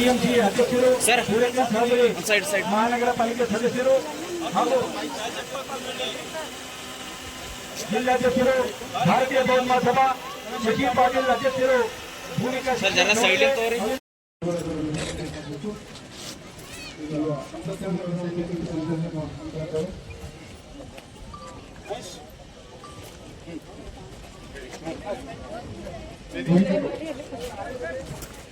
TMC ಅಧ್ಯಕ್ಷರು sir. Surendra Chaudhary side side ಮಹಾನಗರ ಪಾಲಿಕೆ ಸದಸ್ಯರು ಹಾಗೂ ಜಿಲ್ಲಾಧ್ಯಕ್ಷರು ಭಾರತೀಯ ಬಹುಮ ಸಭಾ ಶಶಿ ಪಾಟೀಲ್ ಅಧ್ಯಕ್ಷರು ಭೂಮಿಕಾ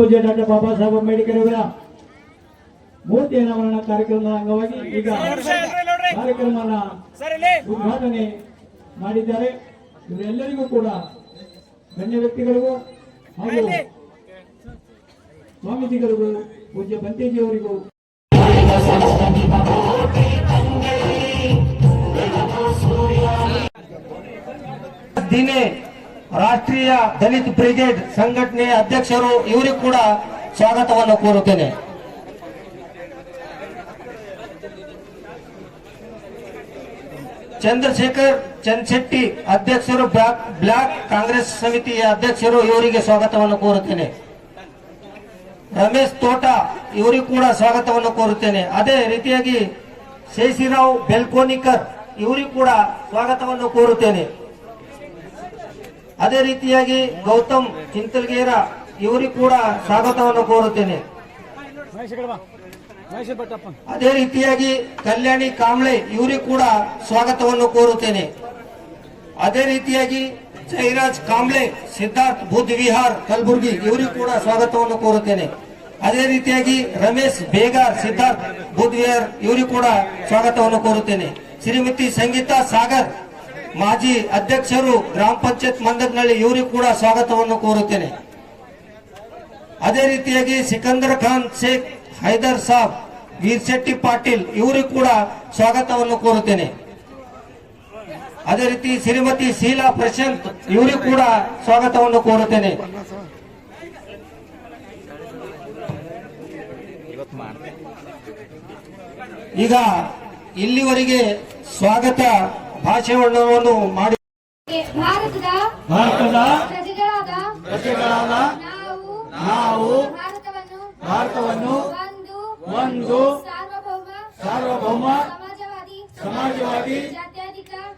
ಪೂಜ್ಯ ಡಾಕ್ಟರ್ ಬಾಬಾ ಸಾಹೇಬ್ ಅಂಬೇಡ್ಕರ್ ಅವರ ಮೂರ್ತಿ ಅನಾವರಣ ಕಾರ್ಯಕ್ರಮದ ಅಂಗವಾಗಿ ಈಗ ಕಾರ್ಯಕ್ರಮವನ್ನ ಸರ್ ಉದ್ಘಾಟನೆ ಮಾಡಿದ್ದಾರೆ. ಇವರೆಲ್ಲರಿಗೂ ಕೂಡ ಗಣ್ಯ ವ್ಯಕ್ತಿಗಳಿಗೂ ಹಾಗೂ ಸ್ವಾಮೀಜಿಗಳಿಗೂ ಪೂಜ್ಯ ಬಂತೇಜಿಯವರಿಗೂ. ದಿನೇ ರಾಷ್ಟ್ರೀಯ ದಲಿತ ಬ್ರಿಗೇಡ್ ಸಂಘಟನೆ ಅಧ್ಯಕ್ಷರು ಇವರಿಗೂ ಕೂಡ ಸ್ವಾಗತವನ್ನು ಕೋರುತ್ತೇನೆ. ಚಂದ್ರಶೇಖರ್ ಚಂದ್ಶೆಟ್ಟಿ ಅಧ್ಯಕ್ಷರು ಬ್ಲಾಕ್ ಕಾಂಗ್ರೆಸ್ ಸಮಿತಿಯ ಅಧ್ಯಕ್ಷರು ಇವರಿಗೆ ಸ್ವಾಗತವನ್ನು ಕೋರುತ್ತೇನೆ. ರಮೇಶ್ ತೋಟ ಇವರಿಗೂ ಕೂಡ ಸ್ವಾಗತವನ್ನು ಕೋರುತ್ತೇನೆ. ಅದೇ ರೀತಿಯಾಗಿ ಶೇಷಿರಾವ್ ಬೆಲ್ಕೋನಿಕರ್ ಇವರಿಗೂ ಕೂಡ ಸ್ವಾಗತವನ್ನು ಕೋರುತ್ತೇನೆ. ಅದೇ ರೀತಿಯಾಗಿ ಗೌತಮ್ ಚಿಂತಲ್ಗೇರ ಇವರಿಗೂ ಕೂಡ ಸ್ವಾಗತವನ್ನು ಕೋರುತ್ತೇನೆ. ಅದೇ ರೀತಿಯಾಗಿ ಕಲ್ಯಾಣಿ ಕಾಂಬ್ಳೆ ಇವರಿಗೂ ಕೂಡ ಸ್ವಾಗತವನ್ನು ಕೋರುತ್ತೇನೆ. ಅದೇ ರೀತಿಯಾಗಿ ಜೈರಾಜ್ ಕಾಂಬ್ಳೆ ಸಿದ್ಧಾರ್ಥ್ ಬುದ್ಧ ವಿಹಾರ್, ಕಲಬುರ್ಗಿ ಇವರಿಗೂ ಕೂಡ ಸ್ವಾಗತವನ್ನು ಕೋರುತ್ತೇನೆ. ಅದೇ ರೀತಿಯಾಗಿ ರಮೇಶ್ ಬೇಗಾರ್ ಸಿದ್ಧಾರ್ಥ್ ಬುದ್ಧ ವಿಹಾರ್ ಇವರಿಗೂ ಕೂಡ ಸ್ವಾಗತವನ್ನು ಕೋರುತ್ತೇನೆ. ಶ್ರೀಮತಿ ಸಂಗೀತಾ ಸಾಗರ್ ಮಾಜಿ ಅಧ್ಯಕ್ಷರು ಗ್ರಾಮ ಪಂಚಾಯತ್ ಮಂದಿರ್ನಲ್ಲಿ ಇವರಿಗೂ ಕೂಡ ಸ್ವಾಗತವನ್ನು ಕೋರುತ್ತೇನೆ. ಅದೇ ರೀತಿಯಾಗಿ ಸಿಕಂದರ್ ಖಾನ್, ಶೇಖ್ ಹೈದರ್ ಸಾಬ್, ವೀರ್ ಶೆಟ್ಟಿ ಪಾಟೀಲ್ ಇವರಿಗೂ ಕೂಡ ಸ್ವಾಗತವನ್ನು ಕೋರುತ್ತೇನೆ. ಅದೇ ರೀತಿ ಶ್ರೀಮತಿ ಶೀಲಾ ಪ್ರಶಾಂತ್ ಇವರಿಗೂ ಕೂಡ ಸ್ವಾಗತವನ್ನು ಕೋರುತ್ತೇನೆ. ಈಗ ಇಲ್ಲಿವರೆಗೆ ಸ್ವಾಗತ ಭಾಷಣವನ್ನು ಮಾಡಿ ಭಾರತದ ಭಾರತದ ಪ್ರಜೆಗಳಾದ ಪ್ರಜೆಗಳಾದ ನಾವು ಭಾರತವನ್ನು ಒಂದು ಸಾರ್ವಭೌಮ ಸಮಾಜವಾದಿ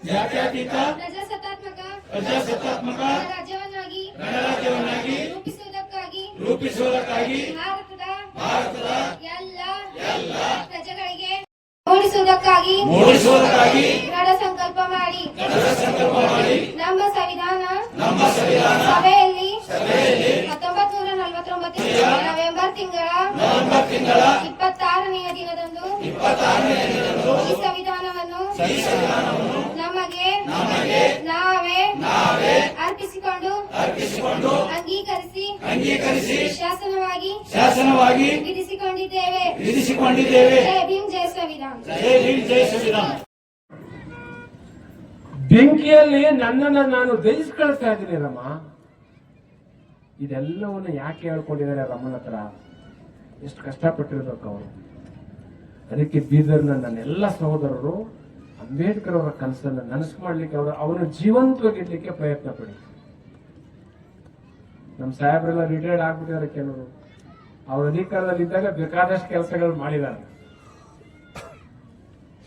ಜಾತ್ಯಾತೀತ ಪ್ರಜಾಸತ್ತಾತ್ಮಕ ಪ್ರಜಾಸತ್ತಾತ್ಮಕ ಗಣರಾಜ್ಯವನ್ನಾಗಿ ಗಣರಾಜ್ಯವನ್ನಾಗಿ ರೂಪಿಸುವುದಕ್ಕಾಗಿ ರೂಪಿಸುವುದಕ್ಕಾಗಿ ಭಾರತದ ಭಾರತದ ಎಲ್ಲ ಎಲ್ಲ ಪ್ರಜೆಗಳಿಗೆ ಮೂಡಿಸುವುದಕ್ಕಾಗಿ ಮೂಡಿಸುವುದಕ್ಕಾಗಿ ದೃಢ ಸಂಕಲ್ಪ ಮಾಡಿ ನಮ್ಮ ಸಂವಿಧಾನ ನಮ್ಮ ಸಂವಿಧಾನ. ಸಭೆಯಲ್ಲಿ ಹತ್ತೊಂಬತ್ ನೂರ ನಲವತ್ತೊಂಬತ್ತು ನವೆಂಬರ್ ತಿಂಗಳ ನವೆಂಬರ್ ತಿಂಗಳ ಇಪ್ಪತ್ತಾರನೆಯ ದಿನದಂದು ಈ ಸಂವಿಧಾನವನ್ನು ನಮಗೆ ನಾವೇ ಅರ್ಪಿಸಿಕೊಂಡು ಅಂಗೀಕರಿಸಿ ಶಾಸನವಾಗಿ ಶಾಸನವಾಗಿ ವಿಧಿಸಿಕೊಂಡಿದ್ದೇವೆ ವಿಧಿಸಿಕೊಂಡಿದ್ದೇವೆ ಜೈ ಭೀಮ್ ಜೈ ಸಂವಿಧಾನ. ಜೈ ಭೀಮ್ ಜೈ ಸಂವಿಧಾನ. ಬೆಂಕಿಯಲ್ಲಿ ನನ್ನನ್ನು ನಾನು ದಹಿಸ್ಕೊಳ್ತಾ ಇದ್ದೀನಿ ರಮ. ಇದೆಲ್ಲವನ್ನು ಯಾಕೆ ಹೇಳ್ಕೊಂಡಿದ್ದಾರೆ ರಮನ ಹತ್ರ? ಎಷ್ಟು ಕಷ್ಟಪಟ್ಟಿರ್ಬೇಕು ಅವರು. ಅದಕ್ಕೆ ಬೀದರ್ನ ನನ್ನೆಲ್ಲ ಸಹೋದರರು ಅಂಬೇಡ್ಕರ್ ಅವರ ಕನಸನ್ನು ನನಸು ಮಾಡ್ಲಿಕ್ಕೆ ಅವರು ಅವನ ಜೀವಂತವಾಗಿಡ್ಲಿಕ್ಕೆ ಪ್ರಯತ್ನ ಪಡಿ. ನಮ್ಮ ಸಾಹೇಬರೆಲ್ಲ ರಿಟೈರ್ಡ್ ಆಗ್ಬಿಟ್ಟಿದ್ದಾರೆ ಕೆಲವರು. ಅವ್ರ ಅಧಿಕಾರದಲ್ಲಿ ಇದ್ದಾಗ ಬೇಕಾದಷ್ಟು ಕೆಲಸಗಳು ಮಾಡಿದ್ದಾರೆ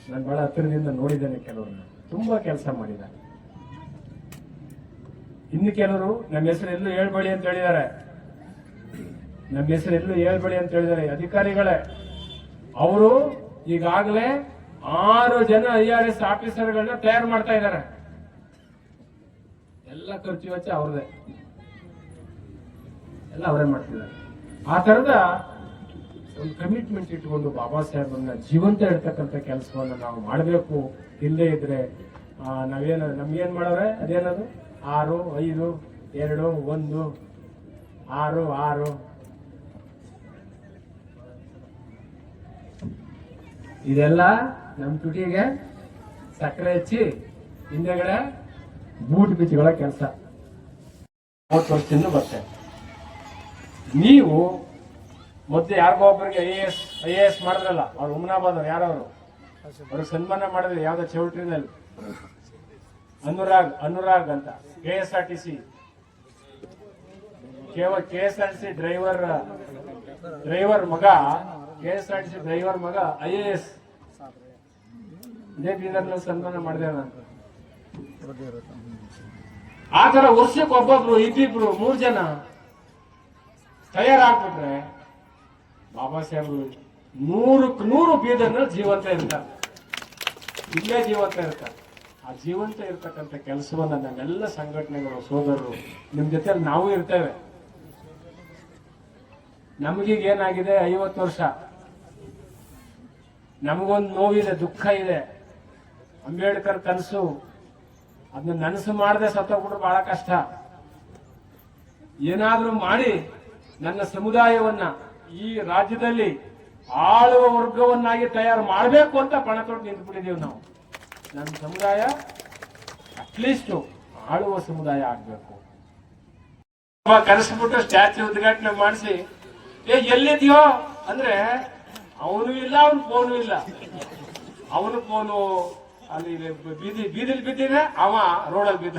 ನಾನು ಬಹಳ ಹತ್ತಿರದಿಂದ ನೋಡಿದ್ದೇನೆ ಕೆಲವರನ್ನ. ತುಂಬಾ ಕೆಲಸ ಮಾಡಿದ್ದಾರೆ ಇನ್ನು ಕೆಲವರು ನಮ್ಮ ಹೆಸರು ಎಲ್ಲೂ ಹೇಳ್ಬೇಡಿ ಅಂತ ಹೇಳಿದ್ದಾರೆ ನಮ್ಮ ಹೆಸರು ಎಲ್ಲೂ ಅಂತ ಹೇಳಿದ್ದಾರೆ ಅಧಿಕಾರಿಗಳೇ. ಅವರು ಈಗಾಗಲೇ ಆರು ಜನ ಐ ಆರ್ ಎಸ್ ಆಫೀಸರ್ಗಳನ್ನ ತಯಾರು ಮಾಡ್ತಾ ಇದ್ದಾರೆ ಎಲ್ಲ ಖರ್ಚು ವೆಚ್ಚ ಅವ್ರದೇ ಎಲ್ಲ ಅವರೇ ಮಾಡ್ತಿದ್ದಾರೆ. ಆ ತರದ ಒಂದು ಕಮಿಟ್ಮೆಂಟ್ ಇಟ್ಕೊಂಡು ಬಾಬಾ ಸಾಹೇಬನ್ನ ಜೀವಂತ ಇಡ್ತಕ್ಕಂಥ ಕೆಲಸವನ್ನು ನಾವು ಮಾಡಬೇಕು. ಇಲ್ಲದೆ ಇದ್ರೆ ನಾವೇನು, ನಮ್ಗೇನ್ ಮಾಡೋರೆ? ಅದೇನದು? ಆರು, ಐದು, ಎರಡು, ಒಂದು. ಆರು ಆರು. ಇದೆಲ್ಲ ನಮ್ಮ ತುಟಿಗೆ ಸಕ್ಕರೆ ಹಚ್ಚಿ ಹಿಂದೆಗಡೆ ಬೂಟ್ ಬಿಚ್ಚಿಗಳ ಕೆಲಸ. ಮೂವತ್ತು ವರ್ಷದಿಂದ ಬರ್ತೇವೆ ನೀವು ಮೊದಲು ಯಾರಿಗೋ ಒಬ್ಬರಿಗೆ I S, I A S ಮಾಡಿದ್ರಲ್ಲ, ಅವ್ರು ಉಮ್ನಾಬಾದ್ ಅವ್ರು, ಯಾರವರು? ಅವ್ರಿಗೆ ಸನ್ಮಾನ ಮಾಡಿದ್ರೆ ಯಾವ್ದೋ ಚೌಟ್ರಿನಲ್ಲಿ ಅನುರಾಗ್ ಅನುರಾಗ್ ಅಂತ K S R T C ಕೇವಲ K S R T C driver driver ಮಗ K S R T C driver ಮಗ, ಐ ಎ ಎಸ್. ಇದೇ ಬೀದರ್ನಲ್ಲಿ ಸನ್ಮಾನ ಮಾಡಿದೆ ನಾನು. ಆ ತರ ವರ್ಷಕ್ಕೆ ಒಬ್ಬೊಬ್ರು, ಇಬ್ಬಿಬ್ರು, ಮೂರ್ ಜನ ತಯಾರಾಗ್ಬಿಟ್ರೆ ಬಾಬಾ ಸಾಹೇಬರು ನೂರಕ್ಕೆ ನೂರು ಬೀದರ್ನ ಜೀವಂತ ಇರ್ತಾರೆ. ಇಲ್ಲೇ ಜೀವಂತ ಇರ್ತಾರೆ. ಆ ಜೀವಂತ ಇರ್ತಕ್ಕಂಥ ಕೆಲಸವನ್ನ ನಮ್ಮೆಲ್ಲ ಸಂಘಟನೆಗಳು, ಸೋದರರು ನಿಮ್ಮ ಜೊತೆ ನಾವು ಇರ್ತೇವೆ. ನಮಗೀಗ ಏನಾಗಿದೆ ಐವತ್ತು ವರ್ಷ? ನಮಗೊಂದು ನೋವಿದೆ, ದುಃಖ ಇದೆ. ಅಂಬೇಡ್ಕರ್ ಕನಸು. ಅದನ್ನ ನನಸು ಮಾಡದೆ ಸತ್ತೋಗ್ಬಿಟ್ರೆ ಬಹಳ ಕಷ್ಟ. ಏನಾದರೂ ಮಾಡಿ ನನ್ನ ಸಮುದಾಯವನ್ನ ಈ ರಾಜ್ಯದಲ್ಲಿ ಆಳುವ ವರ್ಗವನ್ನಾಗಿ ತಯಾರು ಮಾಡಬೇಕು ಅಂತ ಪಣ ತೊಟ್ಟು ನಿಂತ್ಬಿಟ್ಟಿದ್ದೀವಿ ನಾವು. ನನ್ನ ಸಮುದಾಯ ಅಟ್ಲೀಸ್ಟ್ ಆಳುವ ಸಮುದಾಯ ಆಗ್ಬೇಕು. ಕರೆಸ್ಬಿಟ್ಟು ಸ್ಟ್ಯಾಚ್ಯೂ ಉದ್ಘಾಟನೆ ಮಾಡಿಸಿ, ಏ ಎಲ್ಲಿದ್ಯೋ ಅಂದ್ರೆ, ಅವನು ಇಲ್ಲ, ಅವನು ಫೋನು ಇಲ್ಲ. ಅವನು ಫೋನು ಅಲ್ಲಿ ಬೀದಿ, ಬೀದಿಲಿ ಬಿದ್ದಿದೆ ಅವ ರೋಡಲ್ಲಿ ಬಿದ್ದ.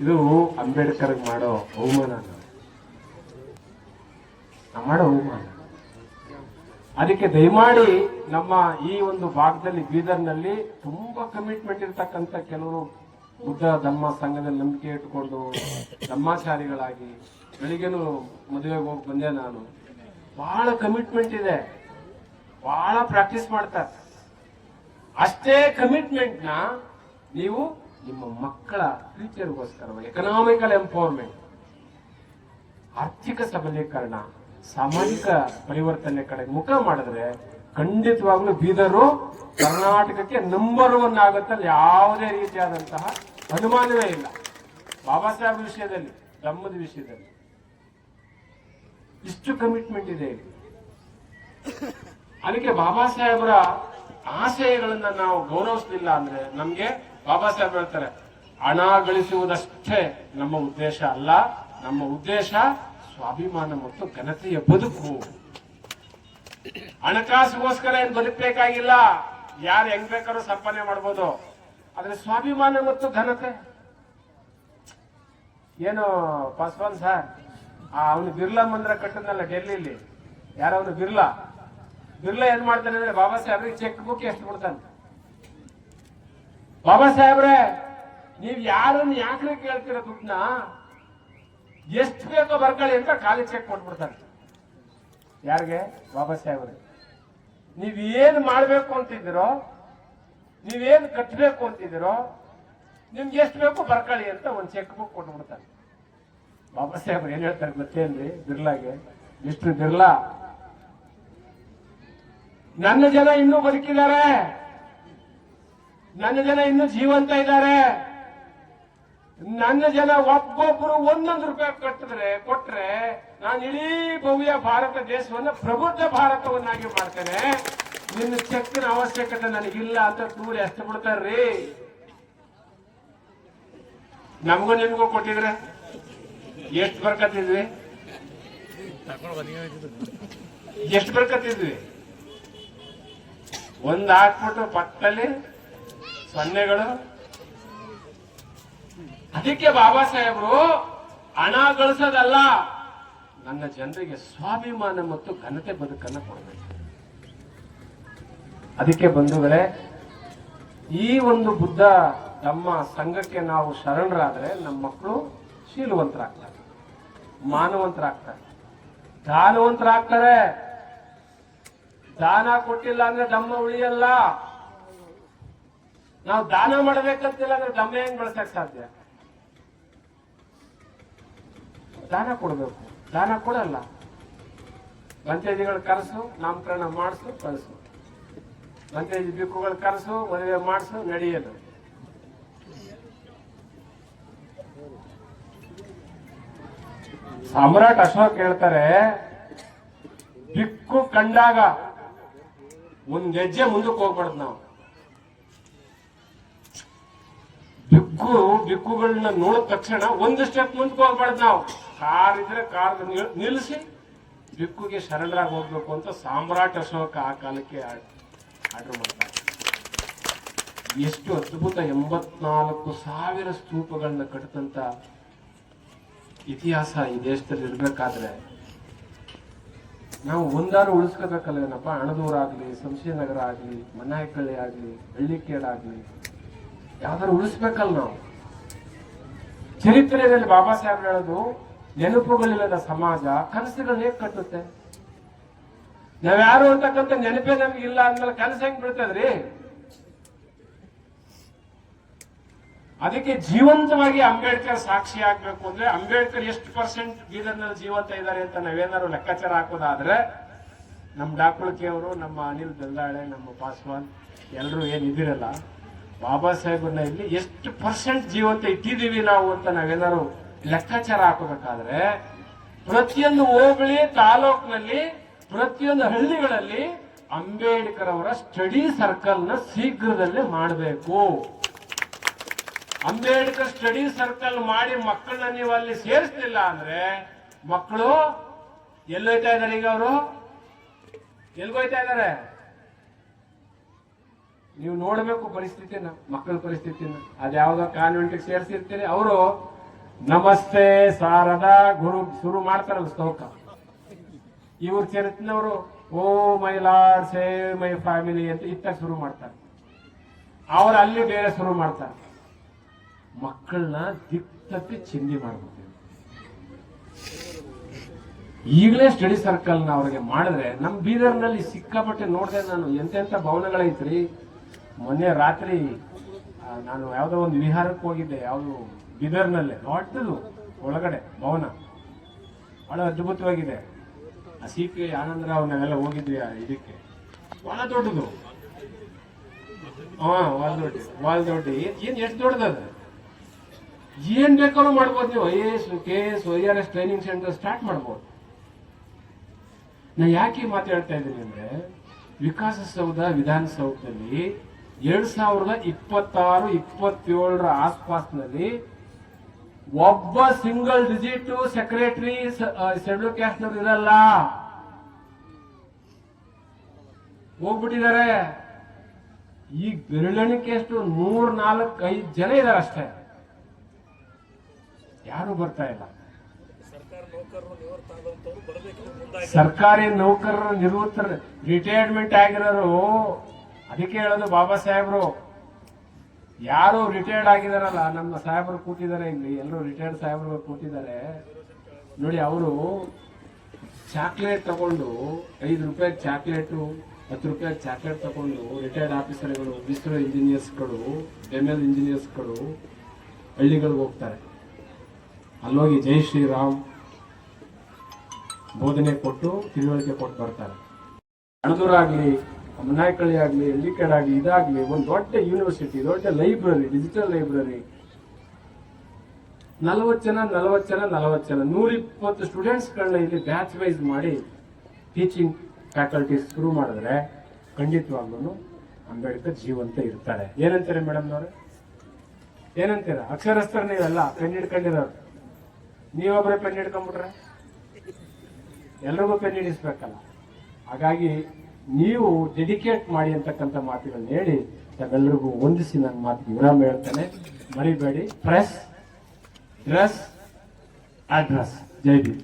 ಇದು ಅಂಬೇಡ್ಕರ್ ಮಾಡೋ ಅವಮಾನ ಮಾಡೋ ಅವಮಾನ. ಅದಕ್ಕೆ ದಯಮಾಡಿ ನಮ್ಮ ಈ ಒಂದು ಭಾಗದಲ್ಲಿ, ಬೀದರ್ನಲ್ಲಿ ತುಂಬಾ ಕಮಿಟ್ಮೆಂಟ್ ಇರ್ತಕ್ಕಂಥ ಕೆಲವರು ಬುದ್ಧ, ಧರ್ಮ ಸಂಘದಲ್ಲಿ ನಂಬಿಕೆ ಇಟ್ಕೊಂಡು ಧರ್ಮಾಚಾರಿಗಳಾಗಿ ಬೆಳಿಗ್ಗೆನು ಮದುವೆಗೆ ಹೋಗಿ ಬಂದೆ ನಾನು. ಬಹಳ ಕಮಿಟ್ಮೆಂಟ್ ಇದೆ. ಬಹಳ ಪ್ರಾಕ್ಟೀಸ್ ಮಾಡ್ತಾರೆ. ಅಷ್ಟೇ ಕಮಿಟ್ಮೆಂಟ್ನ ನೀವು ನಿಮ್ಮ ಮಕ್ಕಳ ಫ್ಯೂಚರ್ಗೋಸ್ಕರ ಎಕನಾಮಿಕಲ್ ಎಂಪವರ್ಮೆಂಟ್ ಆರ್ಥಿಕ ಸಬಲೀಕರಣ, ಸಾಮಾಜಿಕ ಪರಿವರ್ತನೆ ಕಡೆ ಮುಖ ಮಾಡಿದ್ರೆ ಖಂಡಿತವಾಗ್ಲೂ ಬೀದರು ಕರ್ನಾಟಕಕ್ಕೆ ನಂಬರ್ ಒನ್ ಆಗುತ್ತೆ ಯಾವುದೇ ರೀತಿಯಾದಂತಹ ಅನುಮಾನವೇ ಇಲ್ಲ. ಬಾಬಾ ಸಾಹೇಬ್ ವಿಷಯದಲ್ಲಿ ತಮ್ಮದ ವಿಷಯದಲ್ಲಿ ಇಷ್ಟು ಕಮಿಟ್ಮೆಂಟ್ ಇದೆ ಇಲ್ಲಿ. ಅದಕ್ಕೆ ಬಾಬಾ ಸಾಹೇಬರ ಆಶಯಗಳನ್ನ ನಾವು ಗೌರವಿಸಲಿಲ್ಲ ಅಂದ್ರೆ ನಮ್ಗೆ ಬಾಬಾ ಸಾಹೇಬ್ ಹೇಳ್ತಾರೆ ಹಣ ಗಳಿಸುವುದಷ್ಟೇ ನಮ್ಮ ಉದ್ದೇಶ ಅಲ್ಲ. ನಮ್ಮ ಉದ್ದೇಶ ಸ್ವಾಭಿಮಾನ ಮತ್ತು ಘನತೆಯ ಬದುಕು. ಹಣಕಾಸುಗೋಸ್ಕರ ಏನು ಬದುಕಬೇಕಾಗಿಲ್ಲ? ಯಾರು ಹೆಂಗ್ ಬೇಕಾದ್ರೂ ಸಂಪಾದನೆ ಮಾಡ್ಬೋದು. ಆದ್ರೆ ಸ್ವಾಭಿಮಾನ ಮತ್ತು ಘನತೆ. ಏನು ಪಾಸ್ವಾನ್ ಸರ್ ಅವನು ಬಿರ್ಲಾ ಮಂದಿರ ಕಟ್ಟದ್ನಲ್ಲ ಡೆಲ್ಲಿಲಿ? ಯಾರವನು ಬಿರ್ಲಾ? ಬಿರ್ಲಾ ಏನ್ ಮಾಡ್ತಾನೆ ಅಂದ್ರೆ ಬಾಬಾ ಸಾಹೇಬ್ರಿಗೆ ಚೆಕ್ ಬುಕ್ ಎಷ್ಟು ಕೊಡ್ತಾನೆ? ಬಾಬಾ ಸಾಹೇಬ್ರೆ, ನೀವು ಯಾರನ್ನು ಯಾಕ್ರೆ ಕೇಳ್ತೀರ ದುಡ್ಡನ್ನ? ಎಷ್ಟು ಬೇಕೋ ಬರ್ಕೊಳ್ಳಿ ಅಂತ ಖಾಲಿ ಚೆಕ್ ಕೊಟ್ಬಿಡ್ತಾರೆ. ಯಾರಿಗೆ? ಬಾಬಾ ಸಾಹೇಬ್ರೆ. ನೀವೇನು ಮಾಡಬೇಕು ಅಂತಿದ್ದೀರೋ, ನೀವೇನು ಕಟ್ಟಬೇಕು ಅಂತಿದ್ದೀರೋ, ನಿಮ್ಗೆ ಎಷ್ಟು ಬೇಕೋ ಬರ್ಕೊಳ್ಳಿ ಅಂತ ಒಂದು ಚೆಕ್ ಬುಕ್ ಕೊಟ್ಬಿಡ್ತಾರೆ. ಬಾಬಾ ಸಾಹೇಬ್ರು ಏನು ಹೇಳ್ತಾರೆ ಗೊತ್ತೇನ್ರಿ ಬಿರ್ಲಾಗೆ. ಮಿಸ್ಟರ್ ಬಿರ್ಲಾ? ನನ್ನ ಜನ ಇನ್ನೂ ಬದುಕಿದ್ದಾರೆ. ನನ್ನ ಜನ ಇನ್ನೂ ಜೀವಂತ ಇದ್ದಾರೆ. ನನ್ನ ಜನ ಒಬ್ಬೊಬ್ರು ಒಂದೊಂದು ರೂಪಾಯಿ ಕಟ್ಟಿದ್ರೆ, ಕೊಟ್ರೆ ನಾನು ಇಡೀ ಭವ್ಯ ಭಾರತ ದೇಶವನ್ನು ಪ್ರಬುದ್ಧ ಭಾರತವನ್ನಾಗಿ ಮಾಡ್ತೇನೆ. ನಿನ್ನ ಚೆಕ್ಕಿನ ಅವಶ್ಯಕತೆ ನನಗಿಲ್ಲ ಅಂತ ದೂರ ಎಷ್ಟು ಬಿಡ್ತಾರ್ರಿ. ನಮಗೂ ನಿಮಗೂ ಕೊಟ್ಟಿದ್ರೆ ಎಷ್ಟು ಬರ್ಕತ್ತಿದ್ವಿ? ಎಷ್ಟು ಬರ್ಕತ್ತಿದ್ವಿ? ಒಂದ್ ಹಾಕ್ಬಿಟ್ಟು ಪಕ್ಕದಲ್ಲಿ ಸೊನ್ನೆಗಳು? ಅದಕ್ಕೆ ಬಾಬಾ ಸಾಹೇಬರು ಹಣ ಗಳಿಸೋದಲ್ಲ. ನನ್ನ ಜನರಿಗೆ ಸ್ವಾಭಿಮಾನ ಮತ್ತು ಘನತೆ ಬದುಕನ್ನು ಕೊಡಬೇಕು. ಅದಕ್ಕೆ ಬಂಧುಗಳೇ, ಈ ಒಂದು ಬುದ್ಧ ನಮ್ಮ ಸಂಘಕ್ಕೆ ನಾವು ಶರಣರಾದರೆ ನಮ್ಮ ಮಕ್ಕಳು ಶೀಲವಂತರಾಗ್ತಾರೆ, ಮಾನವಂತರಾಗ್ತಾರೆ, ದಾನವಂತರಾಗ್ತಾರೆ. ದಾನ ಕೊಟ್ಟಿಲ್ಲ ಅಂದ್ರೆ ನಮ್ಮ ಉಳಿಯಲ್ಲ. ನಾವು ದಾನ ಮಾಡಬೇಕಂತಿಲ್ಲ ಅಂದ್ರೆ ದಮ್ಮ ಹೆಂಗ್ ಬೆಳೆಸಕ್ ಸಾಧ್ಯ? ದಾನ ಕೊಡಬೇಕು. ದಾನ ಕೊಡಲ್ಲ. ಪಂಚಾಯತಿಗಳು ಕರೆಸು, ನಾಮಕರಣ ಮಾಡಿಸು, ಕಳಿಸು. ಪಂಚಾಯತಿ ಬಿಕ್ಕುಗಳು ಕರೆಸು ಮದುವೆ ಮಾಡಿಸು, ನಡೆಯಲು. ಸಾಮ್ರಾಟ್ ಅಶೋಕ್ ಹೇಳ್ತಾರೆ ಬಿಕ್ಕು ಕಂಡಾಗ ಒಂದ್ ಹೆಜ್ಜೆ ಮುಂದಕ್ಕೆ ಹೋಗ್ಬಾರ್ದು ನಾವು. ಬಿಕ್ಕು ಬಿಕ್ಕುಗಳನ್ನ ನೋಡಿದ ತಕ್ಷಣ ಒಂದು ಸ್ಟೆಪ್ ಮುಂದಕ್ಕೆ ಹೋಗ್ಬಾರ್ದು ನಾವು. ಕಾರ್ ಇದ್ರೆ ಕಾರ್ ನಿಲ್ಲಿಸಿ ಬಿಕ್ಕುಗೆ ಶರಣರಾಗಿ ಹೋಗ್ಬೇಕು ಅಂತ ಸಾಮ್ರಾಟ್ ಅಶೋಕ ಆ ಕಾಲಕ್ಕೆ ಆರ್ಡರ್ ಮಾಡ್ತಾರೆ. ಎಷ್ಟು ಅದ್ಭುತ ಎಂಬತ್ನಾಲ್ಕು ಸಾವಿರ ಸ್ತೂಪಗಳನ್ನ ಕಟ್ಟಿದಂತ ಇತಿಹಾಸ ಈ ದೇಶದಲ್ಲಿ ಇರಬೇಕಾದ್ರೆ ನಾವು ಒಂದಾರು ಉಳಿಸ್ಕೋಬೇಕಲ್ಲ ಏನಪ್ಪ ಅಣದೂರಾಗ್ಲಿ ಸಂಶಯನಗರ ಆಗ್ಲಿ ಮನ್ನಾಯಕಳ್ಳಿ ಆಗ್ಲಿ ಹಳ್ಳಿಕೇಡಾಗ್ಲಿ ಯಾವ್ದಾರು ಉಳಿಸ್ಬೇಕಲ್ಲ ನಾವು. ಚರಿತ್ರೆಯಲ್ಲಿ ಬಾಬಾ ಸಾಹೇಬ್ ಹೇಳೋದು, ನೆನಪುಗಳಿಲ್ಲದ ಸಮಾಜ ಕನಸುಗಳನ್ನ ಹೇಗೆ ಕಟ್ಟುತ್ತೆ. ನಾವ್ಯಾರು ಅಂತಕ್ಕಂಥ ನೆನಪೇ ನಮ್ಗೆ ಇಲ್ಲ ಅಂದ್ಮೇಲೆ ಕನಸು ಹೆಂಗ್ ಬಿಡ್ತದ್ರಿ? ಅದಕ್ಕೆ ಜೀವಂತವಾಗಿ ಅಂಬೇಡ್ಕರ್ ಸಾಕ್ಷಿ ಆಗ್ಬೇಕು ಅಂದ್ರೆ ಅಂಬೇಡ್ಕರ್ ಎಷ್ಟು ಪರ್ಸೆಂಟ್ ಬೀದರ್ನಲ್ಲಿ ಜೀವಂತ ಇದ್ದಾರೆ ಅಂತ ನಾವೇನಾದ್ರು ಲೆಕ್ಕಾಚಾರ ಹಾಕೋದಾದ್ರೆ ನಮ್ಮ ಡಾಕ್ಟರ್ ಅವರು, ನಮ್ಮ ಅನಿಲ್ ದಲ್ದಾಳೆ, ನಮ್ಮ ಪಾಸ್ವಾನ್ ಎಲ್ಲರೂ ಏನಿದ್ದೀರಲ್ಲ ಬಾಬಾ ಸಾಹೇಬ್ರನ್ನ ಇಲ್ಲಿ ಎಷ್ಟು ಪರ್ಸೆಂಟ್ ಜೀವಂತ ಇಟ್ಟಿದ್ದೀವಿ ನಾವು ಅಂತ ನಾವೆಲ್ಲರೂ ಲೆಕ್ಕಾಚಾರ ಹಾಕೋಬೇಕಾದ್ರೆ ಪ್ರತಿಯೊಂದು ಹೋಬಳಿ ತಾಲೂಕಿನಲ್ಲಿ, ಪ್ರತಿಯೊಂದು ಹಳ್ಳಿಗಳಲ್ಲಿ ಅಂಬೇಡ್ಕರ್ ಅವರ ಸ್ಟಡಿ ಸರ್ಕಲ್ನ ಶೀಘ್ರದಲ್ಲೇ ಮಾಡಬೇಕು. ಅಂಬೇಡ್ಕರ್ ಸ್ಟಡಿ ಸರ್ಕಲ್ ಮಾಡಿ ಮಕ್ಕಳನ್ನ ನೀವು ಅಲ್ಲಿ ಸೇರಿಸಲಿಲ್ಲ ಅಂದ್ರೆ ಮಕ್ಕಳು ಎಲ್ಲೋಯ್ತಾ ಇದಾರೆ ಈಗ ಅವರು? ಎಲ್ಗೋಯ್ತಾ ಇದಾರೆ ನೀವು ನೋಡಬೇಕು ಪರಿಸ್ಥಿತಿನ ಮಕ್ಕಳ ಪರಿಸ್ಥಿತಿನ ಅದ್ಯಾವುದೋ ಕಾನ್ವೆಂಟ್ಗೆ ಸೇರಿಸಿರ್ತೀರಿ ಅವರು, ನಮಸ್ತೆ ಸಾರದ ಗುರು ಶುರು ಮಾಡ್ತಾರೆ ಶ್ಲೋಕ ಇವ್ರ ಚರಿತ್ನವರು ಓ my lord save my family ಅಂತ ಇತ್ತ ಶುರು ಮಾಡ್ತಾರೆ. ಅವ್ರು ಅಲ್ಲಿ ಬೇರೆ ಶುರು ಮಾಡ್ತಾರೆ. ಮಕ್ಕಳನ್ನ ದಿಕ್ಕಿ ಚಿಂದಿ ಮಾಡ್ಬಿಡ್ತೀವಿ. ಈಗಲೇ ಸ್ಟಡಿ ಸರ್ಕಲ್ನ ಅವ್ರಿಗೆ ಮಾಡಿದ್ರೆ ನಮ್ಮ ಬೀದರ್ನಲ್ಲಿ ಸಿಕ್ಕಾಪಟ್ಟೆ ನೋಡಿದೆ ನಾನು, ಎಂತೆಂತ ಭವನಗಳೈತ್ರಿ? ಮೊನ್ನೆ ರಾತ್ರಿ ನಾನು ಯಾವುದೋ ಒಂದು ವಿಹಾರಕ್ಕೆ ಹೋಗಿದ್ದೆ, ಯಾವ್ದು ಬೀದರ್ನಲ್ಲೇ, ದೊಡ್ಡದು, ಒಳಗಡೆ, ಭವನ. ಬಹಳ ಅದ್ಭುತವಾಗಿದೆ. ಆ ಸಿ ಪಿ ಆನಂದರಾವ್ ನಾವೆಲ್ಲ ಹೋಗಿದ್ವಿ ಇದಕ್ಕೆ. ಬಹಳ ದೊಡ್ಡದು. ಹಾ, ವಾಲ್ ದೊಡ್ಡಿ ಏನ್ ಎಷ್ಟು ದೊಡ್ಡದು ಏನ್ ಬೇಕಾದ್ರೂ ಮಾಡ್ಬೋದು ನೀವು. I A S K S I R S training centre start ಮಾಡ್ಬೋದು. ನಾ ಯಾಕೆ ಮಾತಾಡ್ತಾ ಇದ್ದೀನಿ ಅಂದ್ರೆ ವಿಕಾಸಸೌಧ ವಿಧಾನಸೌಧದಲ್ಲಿ ಎರಡ್ ಸಾವಿರದ ಇಪ್ಪತ್ತಾರು ಇಪ್ಪತ್ತೇಳರ ಆಸ್ಪಾಸ್ನಲ್ಲಿ ಒಬ್ಬ ಸಿಂಗಲ್ ಡಿಜಿಟ್ ಸೆಕ್ರೆಟರಿ ಶೆಡ್ಯೂಲ್ ಕ್ಯಾಸ್ಟ್ನವ್ರು ಇರಲ್ಲ. ಹೋಗ್ಬಿಟ್ಟಿದ್ದಾರೆ. ಈ ಬೆರಳಣಿಕೆ ಎಷ್ಟು? ನೂರ್ ನಾಲ್ಕು ಐದು ಜನ ಇದಾರೆ ಅಷ್ಟೇ. ಯಾರು ಬರ್ತಾ ಇಲ್ಲ. ಸರ್ಕಾರಿ ನೌಕರರ ನಿವೃತ್ತರು ರಿಟೈರ್ಮೆಂಟ್ ಆಗಿರೋರು ಅದಕ್ಕೆ ಹೇಳೋದು ಬಾಬಾ ಸಾಹೇಬ್ರು, ಯಾರು ರಿಟೈರ್ಡ್ ಆಗಿದಾರಲ್ಲ, ನಮ್ಮ ಸಾಹೇಬರು ಕೂತಿದ್ದಾರೆ ಇಲ್ಲಿ, ಎಲ್ಲರೂ ರಿಟೈರ್ಡ್ ಸಾಹೇಬರು ಕೂತಿದ್ದಾರೆ. ನೋಡಿ, ಅವರು ಚಾಕ್ಲೇಟ್ ತಗೊಂಡು ಐದು ರೂಪಾಯಿ ಚಾಕ್ಲೇಟು ಹತ್ತು ರೂಪಾಯಿ ಚಾಕ್ಲೇಟ್ ತಗೊಂಡು ರಿಟೈರ್ಡ್ ಆಫೀಸರ್ಗಳು ಇಸ್ರೋ ಇಂಜಿನಿಯರ್ಸ್ಗಳು ಎಂ ಎಲ್ ಇಂಜಿನಿಯರ್ಸ್ಗಳು ಹಳ್ಳಿಗಳಿಗೆ ಹೋಗ್ತಾರೆ. ಅಲ್ಲೋಗಿ ಜೈ ಶ್ರೀರಾಮ್ ಬೋಧನೆ ಕೊಟ್ಟು ತಿಳುವಳಿಕೆ ಕೊಟ್ಟು ಬರ್ತಾರೆ. ಅಣದೂರಾಗ್ಲಿ ಮನಾಯಕಳ್ಳಿ ಆಗಲಿ ಎಳ್ಳಿಕೇಡ್ ಆಗಲಿ, ಇದಾಗಲಿ, ಒಂದು ದೊಡ್ಡ ಯೂನಿವರ್ಸಿಟಿ ದೊಡ್ಡ ಲೈಬ್ರರಿ ಡಿಜಿಟಲ್ ಲೈಬ್ರರಿ ನಲವತ್ತು ಜನ ನಲವತ್ತು ಜನ ನಲವತ್ತು ಜನ. ನೂರ ಇಪ್ಪತ್ತು ಸ್ಟೂಡೆಂಟ್ಸ್ಗಳನ್ನ ಇಲ್ಲಿ ಬ್ಯಾಚ್ ವೈಸ್ ಮಾಡಿ ಟೀಚಿಂಗ್ ಫ್ಯಾಕಲ್ಟೀಸ್ ಶುರು ಮಾಡಿದ್ರೆ ಖಂಡಿತವಾಗ್ಲೂ ಅಂಬೇಡ್ಕರ್ ಜೀವಂತ ಇರ್ತಾರೆ. ಏನಂತಾರೆ ಮೇಡಮ್ನವ್ರೆ ಏನಂತೀರ? ಅಕ್ಷರಸ್ಥರ ನೀವೆಲ್ಲ ಪೆನ್ ಹಿಡ್ಕೊಂಡಿರೋರು. ನೀವೊಬ್ಬರೇ ಪೆನ್ ಹಿಡ್ಕೊಂಬಿಟ್ರೆ ಎಲ್ರಿಗೂ ಪೆನ್ ಹಿಡಿಸ್ಬೇಕಲ್ಲ. ಹಾಗಾಗಿ ನೀವು ಡೆಡಿಕೇಟ್ ಮಾಡಿ ಅಂತಕ್ಕಂಥ ಮಾತುಗಳನ್ನ ಹೇಳಿ ತಾವೆಲ್ಲರಿಗೂ ಹೊಂದಿಸಿ ನನ್ನ ಮಾತು ವಿರಾಮ ಹೇಳ್ತೇನೆ. ಮರಿಬೇಡಿ. ಪ್ರೆಸ್ ಡ್ರೆಸ್ ಅಡ್ರೆಸ್ ಜೈ ಭೀಮ್.